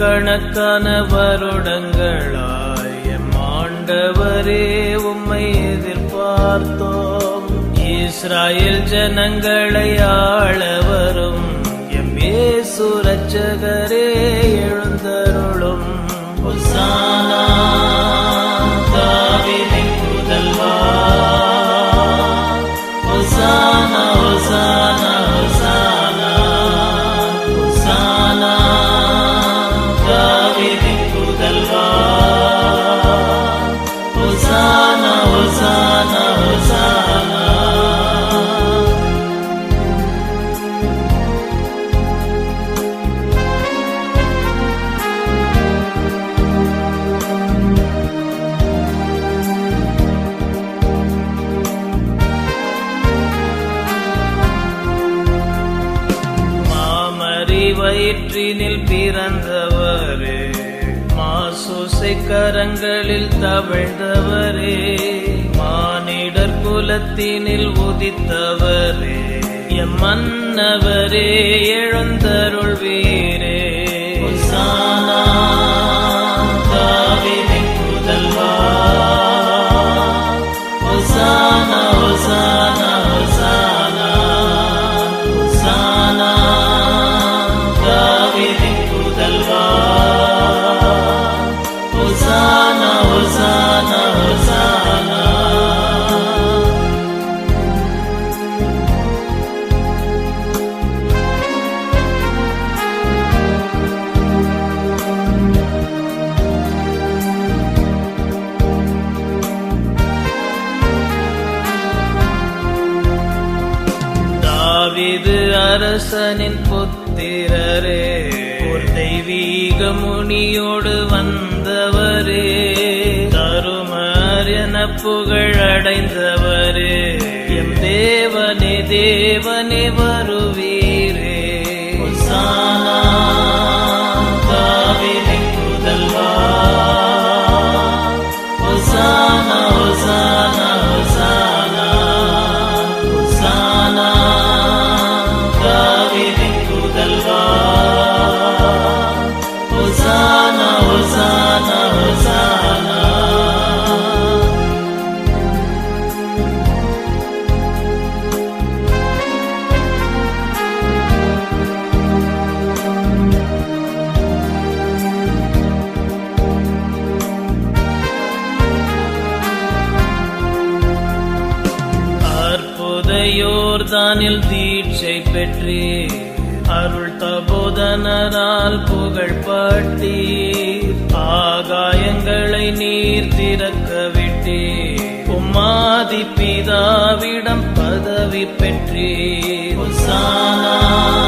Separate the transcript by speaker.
Speaker 1: கணக்கான வருடங்களாய் எம் ஆண்டவரே உம்மை எதிர்பார்த்தோம். இஸ்ராயல் ஜனங்களை ஆள வரும் எம் இயேசு மாமரி வயிற்றினில் பிறந்தவரே. மாசோசை கரங்களில் தவிழ்ந்தவரே. மானிடர் குலத்தினில் உதித்தவரே. எம் மன்னவரே எழுந்தருள்வீரே. தாவிது அரசனின் புத்திரரே. ஒரு தெய்வீக முனியோடு வந்தவரே. தருமர் என புகழடைந்தவரே எம் தேவனே தேவனே வருவீரே ரம்ஜானில் தீட்சை பெற்றே. அருள் தபோதனரால் புகழ் பாட்டீர். ஆகாயங்களை நீர் திறக்க விட்டே. உம்மாதி பிதாவிடம் பதவி பெற்றே. ஹொசானா.